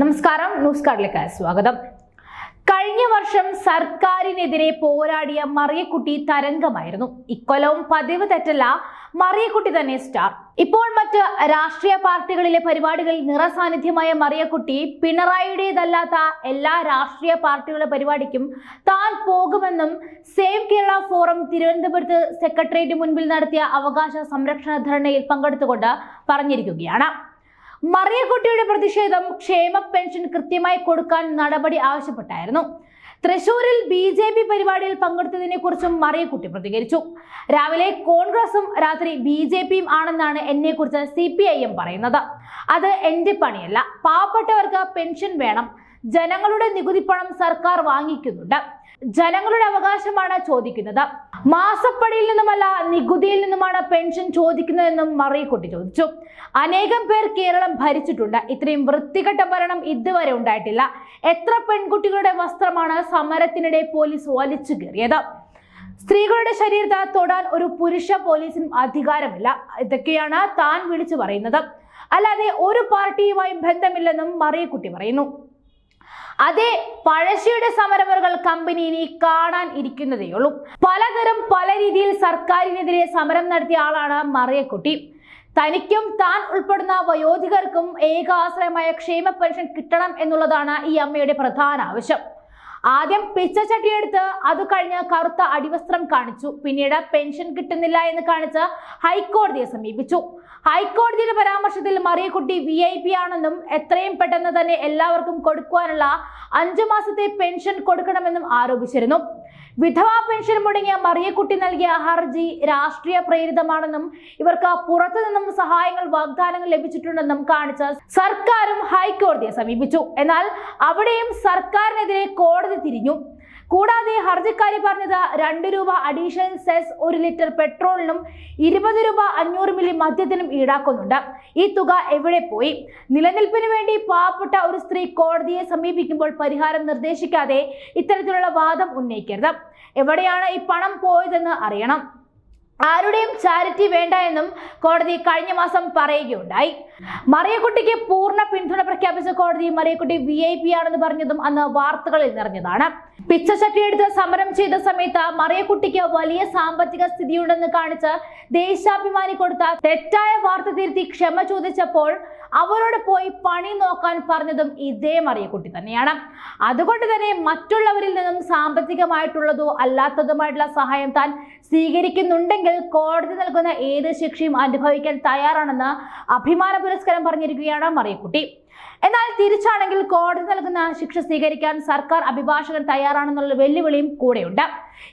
നമസ്കാരം ന്യൂസ് കാർഡിലേക്ക് സ്വാഗതം. കഴിഞ്ഞ വർഷം സർക്കാരിനെതിരെ പോരാടിയ മറിയക്കുട്ടി തരംഗമായിരുന്നു. ഇക്കൊല്ലവും പതിവ് തെറ്റല്ല മറിയക്കുട്ടി തന്നെ സ്റ്റാർ. ഇപ്പോൾ മറ്റ് രാഷ്ട്രീയ പാർട്ടികളിലെ പരിപാടികളിൽ നിറസാന്നിധ്യമായ മറിയക്കുട്ടി പിണറായിയുടേതല്ലാത്ത എല്ലാ രാഷ്ട്രീയ പാർട്ടികളുടെ പരിപാടിക്കും താൻ പോകുമെന്നും സേവ് കേരള ഫോറം തിരുവനന്തപുരത്ത് സെക്രട്ടേറിയറ്റ് മുൻപിൽ നടത്തിയ അവകാശ സംരക്ഷണ ധർണയിൽ പങ്കെടുത്തുകൊണ്ട് പറഞ്ഞിരിക്കുകയാണ്. മറിയക്കുട്ടിയുടെ പ്രതിഷേധം ക്ഷേമ പെൻഷൻ കൃത്യമായി കൊടുക്കാൻ നടപടി ആവശ്യപ്പെട്ടായിരുന്നു. തൃശൂരിൽ ബി ജെ പി പരിപാടിയിൽ പങ്കെടുത്തതിനെ കുറിച്ചും മറിയക്കുട്ടി പ്രതികരിച്ചു. രാവിലെ കോൺഗ്രസും രാത്രി ബി ജെ പിയും ആണെന്നാണ് എന്നെ കുറിച്ച് സി പി ഐ എം പറയുന്നത്. അത് എന്റെ പണിയല്ല. പാവപ്പെട്ടവർക്ക് പെൻഷൻ വേണം. ജനങ്ങളുടെ നികുതി പണം സർക്കാർ വാങ്ങിക്കുന്നുണ്ട്. ജനങ്ങളുടെ അവകാശമാണ് ചോദിക്കുന്നത്. മാസപ്പടിയിൽ നിന്നുമല്ല നികുതിയിൽ നിന്നുമാണ് പെൻഷൻ ചോദിക്കുന്നതെന്നും മറിയക്കുട്ടി ചോദിച്ചു. അനേകം പേർ കേരളം ഭരിച്ചിട്ടുണ്ട്. ഇത്രയും വൃത്തികെട്ട ഭരണം ഇതുവരെ ഉണ്ടായിട്ടില്ല. എത്ര പെൺകുട്ടികളുടെ വസ്ത്രമാണ് സമരത്തിനിടെ പോലീസ് വലിച്ചു കീറിയത്? സ്ത്രീകളുടെ ശരീരത്തെ തൊടാൻ ഒരു പുരുഷ പോലീസിനും അധികാരമില്ല. ഇതൊക്കെയാണ് താൻ വിളിച്ചു പറയുന്നത്. അല്ലാതെ ഒരു പാർട്ടിയുമായും ബന്ധമില്ലെന്നും മറിയക്കുട്ടി പറയുന്നു. അതെ പഴശ്ശിയുടെ സമരമുറകൾ കമ്പനി ഇനി കാണാൻ ഇരിക്കുന്നതേയുള്ളൂ പലതരം പല രീതിയിൽ സർക്കാരിനെതിരെ സമരം നടത്തിയ ആളാണ് മറിയക്കുട്ടി. തനിക്കും താൻ ഉൾപ്പെടുന്ന വയോധികർക്കും ഏകാശ്രയമായ ക്ഷേമ പെൻഷൻ കിട്ടണം എന്നുള്ളതാണ് ഈ അമ്മയുടെ പ്രധാന ആവശ്യം. ആദ്യം പിച്ചച്ചട്ടിയെടുത്ത് അത് കഴിഞ്ഞ് കറുത്ത അടിവസ്ത്രം കാണിച്ചു. പിന്നീട് പെൻഷൻ കിട്ടുന്നില്ല എന്ന് കാണിച്ച് ഹൈക്കോടതിയെ സമീപിച്ചു. ഹൈക്കോടതിയുടെ പരാമർശത്തിൽ മറിയക്കുട്ടി വി ഐ പി ആണെന്നും എത്രയും പെട്ടെന്ന് തന്നെ എല്ലാവർക്കും കൊടുക്കുവാനുള്ള അഞ്ചു മാസത്തെ പെൻഷൻ കൊടുക്കണമെന്നും ആരോപിച്ചിരുന്നു. വിധവാ പെൻഷൻ മുടങ്ങിയ മറിയക്കുട്ടി നൽകിയ ഹർജി രാഷ്ട്രീയ പ്രേരിതമാണെന്നും ഇവർക്ക് പുറത്തു നിന്നും സഹായങ്ങൾ വാഗ്ദാനങ്ങൾ ലഭിച്ചിട്ടുണ്ടെന്നും കാണിച്ച് സർക്കാരും ഹൈക്കോടതിയെ സമീപിച്ചു. എന്നാൽ അവിടെയും സർക്കാരിനെതിരെ കോടതി തിരിഞ്ഞു. കൂടാതെ ഹർജിക്കാരി പറഞ്ഞത് രണ്ട് രൂപ അഡീഷണൽ സെസ് ഒരു ലിറ്റർ പെട്രോളിനും ഇരുപത് രൂപ അഞ്ഞൂറ് മില്ലി മദ്യത്തിനും ഈടാക്കുന്നുണ്ട്. ഈ തുക എവിടെ പോയി? നിലനിൽപ്പിന് വേണ്ടി പാവപ്പെട്ട ഒരു സ്ത്രീ കോടതിയെ സമീപിക്കുമ്പോൾ പരിഹാരം നിർദ്ദേശിക്കാതെ ഇത്തരത്തിലുള്ള വാദം ഉന്നയിക്കരുത്. എവിടെയാണ് ഈ പണം പോയതെന്ന് അറിയണം. ആരുടെയും ചാരിറ്റി വേണ്ട എന്നും കോടതി കഴിഞ്ഞ മാസം പറയുകയുണ്ടായി. മറിയക്കുട്ടിക്ക് പൂർണ പിന്തുണ പ്രഖ്യാപിച്ച കോടതി മറിയക്കുട്ടി വി ഐ പി ആണെന്ന് പറഞ്ഞതും അന്ന് വാർത്തകളിൽ നിറഞ്ഞതാണ്. പിച്ചശക്തിയെടുത്ത് സമരം ചെയ്ത സമയത്ത് മറിയക്കുട്ടിക്ക് വലിയ സാമ്പത്തിക സ്ഥിതിയുണ്ടെന്ന് കാണിച്ച് ദേശാഭിമാനി കൊടുത്ത തെറ്റായ വാർത്ത തിരുത്തി ക്ഷമ ചോദിച്ചപ്പോൾ അവരോട് പോയി പണി നോക്കാൻ പറഞ്ഞതും ഇതേ മറിയക്കുട്ടി തന്നെയാണ്. അതുകൊണ്ട് തന്നെ മറ്റുള്ളവരിൽ നിന്നും സാമ്പത്തികമായിട്ടുള്ളതോ അല്ലാത്തതുമായിട്ടുള്ള സഹായം താൻ സ്വീകരിക്കുന്നുണ്ടെങ്കിൽ കോടതി നൽകുന്ന ഏത് ശിക്ഷയും അനുഭവിക്കാൻ തയ്യാറാണെന്ന് അഭിമാന പുരസ്കാരം പറഞ്ഞിരിക്കുകയാണ് മറിയക്കുട്ടി. എന്നാൽ തിരിച്ചാണെങ്കിൽ കോടതി നൽകുന്ന ശിക്ഷ സ്വീകരിക്കാൻ സർക്കാർ അഭിഭാഷകൻ തയ്യാറാണെന്നുള്ള വെല്ലുവിളിയും കൂടെയുണ്ട്.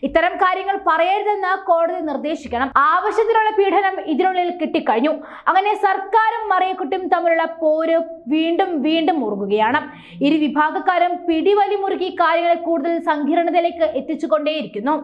ഇത്തരം കാര്യങ്ങൾ പറയരുതെന്ന് കോടതി നിർദ്ദേശിക്കണം. ആവശ്യത്തിനുള്ള പീഡനം ഇതിനുള്ളിൽ കിട്ടിക്കഴിഞ്ഞു. അങ്ങനെ സർക്കാരും മറിയക്കുട്ടിയും തമ്മിലുള്ള പോര് വീണ്ടും വീണ്ടും മുറുകുകയാണ്. ഇരു വിഭാഗക്കാരും പിടിവലി മുറുകി കാര്യങ്ങളെ കൂടുതൽ സങ്കീർണതയിലേക്ക് എത്തിച്ചുകൊണ്ടേയിരിക്കുന്നു.